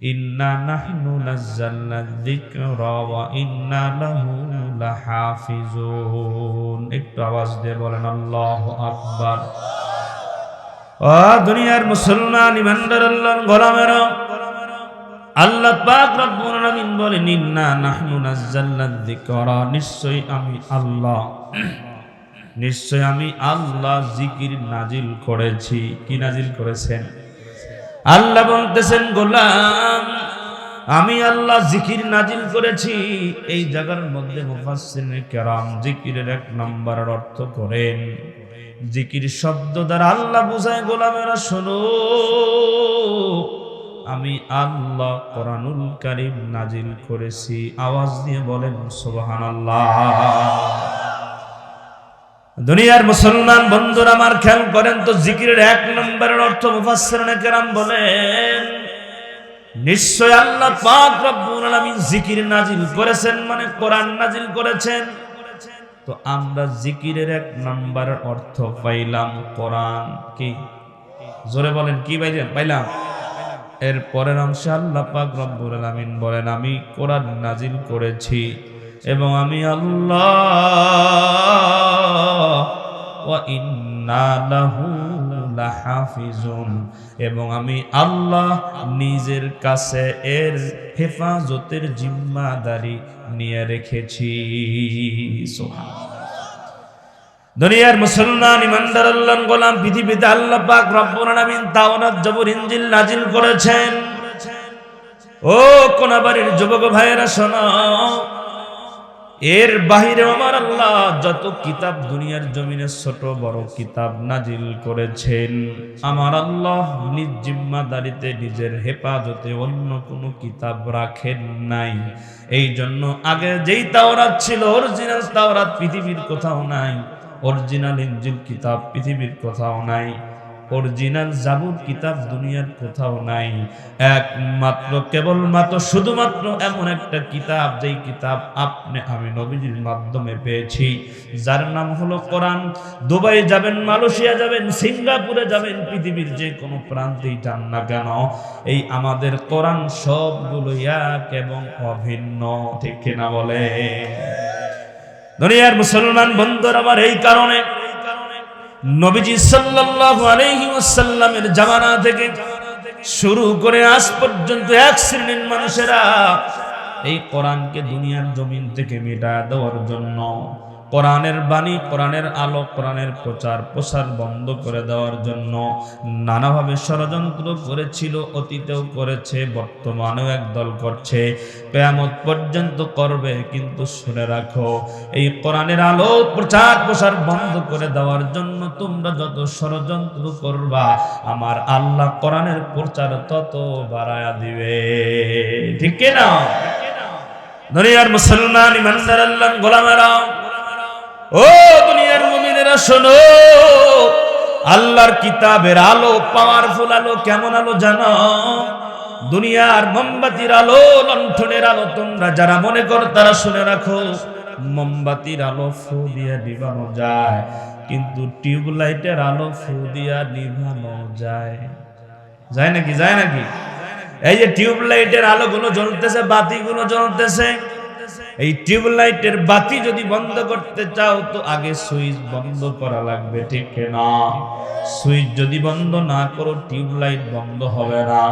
ইন্না নাহনু নাজ্জালনা যিকরা ইন্না লাহু লাহাফিজুন একটু আওয়াজ দিয়ে বলেন, আল্লাহু আকবার। ও দুনিয়ার মুসলমান, ইমানদার, আল্লাহর আল্লাহ পাক রব্বুল আলামিন বলেন, ইন্না নাহনু নাজ্জালনা যিকরা। আমি আল্লাহ। নিশ্চয় আমি আল্লাহ জিকির নাজিল করেছি। কি নাজিল করেছেন? আল্লাহ বলতেছেন, গোলাম, আমি আল্লাহ জিকির নাজিল করেছি। এই জায়গার মধ্যে কেরাম জিকিরের এক নম্বর অর্থ করেন। জিকির শব্দ দ্বারা আল্লাহ বুঝায়, গোলামেরা, শোনো, আমি আল্লাহ কোরআনুল কারীম নাজিল করেছি। আওয়াজ দিয়ে বলেন, সুবহানাল্লাহ। দুনিয়ার মুসলমান বন্ধুরা আমার খেয়াল করেন তো জিকিরের এক নম্বরের অর্থ মুফাসসিরিনে কেরাম বলেন, নিশ্চয় আল্লাহ পাক রব্বুল আলামিন জিকির নাজিল করেছেন মানে কোরআন নাজিল করেছেন। তো আমরা জিকিরের এক নাম্বার অর্থ পাইলাম কোরআন কি? জোরে বলেন, কি পাইলেন? পাইলাম। এর পরের অংশে আল্লাহ পাক রব্বুল আলামিন বলেন, আমি কোরআন নাজিল করেছি এবং আমি আল্লাহ এবং আমি আল্লাহ নিজের কাছে এর হেফাজতের জিম্মাদারি নিয়ে রেখেছি। দুনিয়ার মুসলমান, ইমানদার আল্লাহ গোলাম, পৃথিবীতে আল্লাহ পাক রব্বুল আলামিন তাওরাত জবর, ইনজিল নাজিল করেছেন। ও কোনাবাড়ির যুবক ভাইয়েরা শোনো এর বাহিরে আমার আল্লাহ যত কিতাব দুনিয়ার জমিনে ছোট বড় কিতাব নাজিল করেছেন, আমার আল্লাহ নিজ জিম্মাদারিতে নিজের হেফাজতে অন্য কোনো কিতাব রাখেন নাই। এই জন্য আগে যেই তাওরাত ছিল, অরিজিনাল তাওরাত পৃথিবীর কোথাও নাই, অরিজিনাল ইঞ্জিল কিতাব পৃথিবীর কোথাও নাই। অরিজিনাল জাবুর কিতাব দুনিয়ার কোথাও নাই। একমাত্র, কেবলমাত্র, শুধুমাত্র এমন একটা কিতাব, যেই কিতাব আপনি, আমি নবীজির মাধ্যমে পেয়েছি। যার নাম হলো কোরআন। দুবাই যাবেন, মালয়েশিয়া যাবেন, সিঙ্গাপুরে যাবেন, পৃথিবীর যে কোনো প্রান্তেই যান না কেন, এই আমাদের কোরআন সবগুলো এক এবং অভিন্ন, ঠিক কিনা বলে? দুনিয়ার মুসলমান বন্ধুর, আমার এই কারণে নবীজি সাল্লাল্লাহু আলাইহি ওয়াসাল্লামের জামানা থেকে শুরু করে আজ পর্যন্ত এক শ্রেণির মানুষেরা এই কোরআনকে দুনিয়ার জমিন থেকে মিটা দেওয়ার জন্য কোরআনের বাণী, কোরআনের আলো, কোরআনের প্রচার, প্রসার বন্ধ করে দেওয়ার জন্য নানাভাবে ষড়যন্ত্র করেছিল, অতীতেও করেছে, বর্তমানেও একদল করছে। কেয়ামত পর্যন্ত করবে, কিন্তু শুনে রাখো, এই কোরআনের আলো প্রচার, প্রসার বন্ধ করে দেওয়ার জন্য তোমরা যত ষড়যন্ত্র করবা, আমার আল্লাহ কোরআনের প্রচার তত বাড়ায়া দিবে। ঠিক না দুনিয়ার মুসলমান, ইমানদার আল্লাহ গোলামেরা ও দুনিয়ার মুমিনেরা, শোনো। আল্লাহর কিতাবের আলো পাওয়ারফুল আলো, কেমন আলো জানো? দুনিয়ার মোমবাতির আলো, লণ্ঠনের আলো, তোমরা যারা মনে করো তারা শুনে রাখো। মোমবাতির আলো ফু দিয়ে নিভানো যায়, কিন্তু টিউবলাইটের আলো ফু দিয়া নিভানো যায়। যায় নাকি? যায় নাকি? এই যে টিউবলাইটের আলোগুলো জ্বলতেছে, বাতিগুলো জ্বলতেছে এই টিউবলাইটের বাতি যদি বন্ধ করতে চাও, তো আগে সুইচ বন্ধ করা লাগবে, ঠিক না? সুইচ যদি বন্ধ না করো, টিউবলাইট বন্ধ হবে না।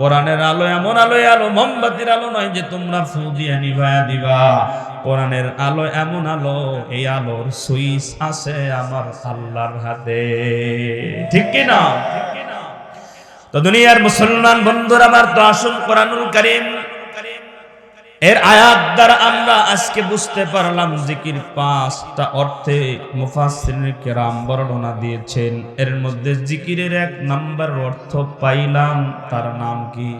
কোরআনের আলো এমন আলো আলো মোমবাতির আলো নয় যে তোমরা ফু দিয়ে নিভায়া দিবা। কোরআনের আলো এমন আলো, এই আলোর সুইচ আছে আমার আল্লাহর হাতে। ঠিক না? তো দুনিয়ার মুসলমান বন্ধুরা, আমার তো আসুন কোরআনুল কারীম এর আয়াত দ্বারা আমরা আজকে বুঝতে পারলাম জিকির পাঁচটা অর্থে কেরাম বর্ণনা দিয়েছেন। এর মধ্যে জিকিরের এক নাম্বার অর্থ পাইলাম, তার নাম কি?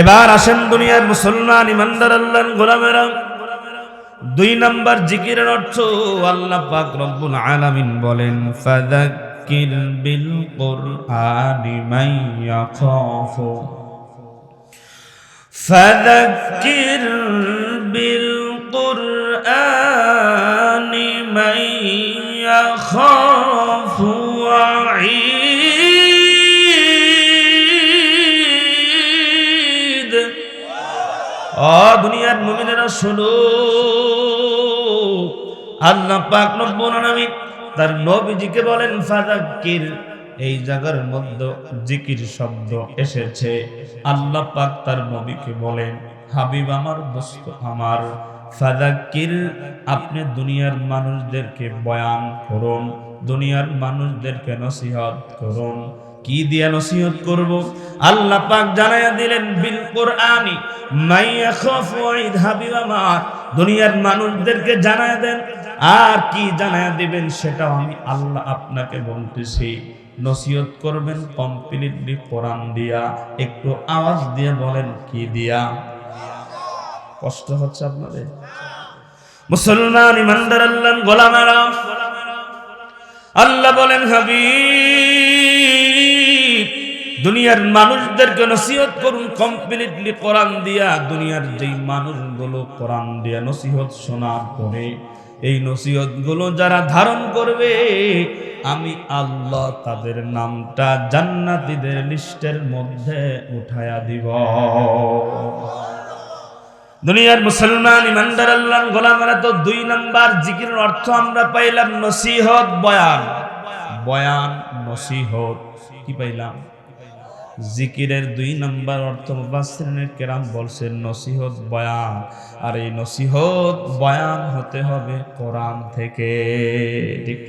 এবার আসেন দুনিয়ার মুসলমান, ইমানদার, আল্লাহর গোলামেরা। দুই নাম্বার জিকিরের অর্থ আল্লাহ পাক রব্বুল আলামিন বলেন, ফাযাক্কির বিল কুরআনি মাইয়াখাফু فذكر بالقرآن من يخاف অ দুনিয়ার মুমিনেরা শোনো আল্লাহ পাক রব্বুল আলামিন তার নবীজিকে বলেন ফাযাক্কির এই জায়গার মধ্যে জিকির শব্দ এসেছে। আল্লাহ পাক তার নবীকে বলেন, হাবিব আমার, দোস্ত আমার, ফাযাক্কির, আপনি দুনিয়ার মানুষদেরকে বয়ান করুন, দুনিয়ার মানুষদেরকে নসিহত করুন। কি দিয়া নসিহত করব? আল্লাহ পাক জানাইয়া দিলেন, বিল কোরআনি মাইয়া খাফু ওয়াইদ হাবিব আমার। দুনিয়ার মানুষদেরকে জানায়া দেন। আর কি জানায়া দিবেন সেটাও আমি আল্লাহ আপনাকে বলতেছি। নসিহত করবেন কমপ্লিটলি কোরআন দিয়া। একটু আওয়াজ দিয়ে বলেন, কি দিয়া? কষ্ট হচ্ছে আপনাদের? মুসলমান, ইমানদার, আল্লাহ, গোলামেরা। আল্লাহ বলেন, হাবিব, দুনিয়ার মানুষদেরকে নসিহত করুন কমপ্লিটলি কোরআন দিয়া। দুনিয়ার যেই মানুষগুলো কোরআন দিয়া নসিহত শোনার পরে এই নসিহতগুলো যারা ধারণ করবে, আমি আল্লাহ তাদের নামটা জান্নাতীদের লিস্টের মধ্যে উঠায়া দিব। দুনিয়ার মুসলমান, ইমানদার আল্লাহ গোলামেরা তো দুই নাম্বার জিকিরের অর্থ আমরা পাইলাম নসিহত, বয়ান। বয়ান, নসিহত, কি পাইলাম? জিকিরের দুই নম্বর অর্থ মুফাসসিরিনের কেরাম বলছেন নসিহত বয়ান আর এই নসিহত বয়ান হতে হবে কোরআন থেকে ঠিক?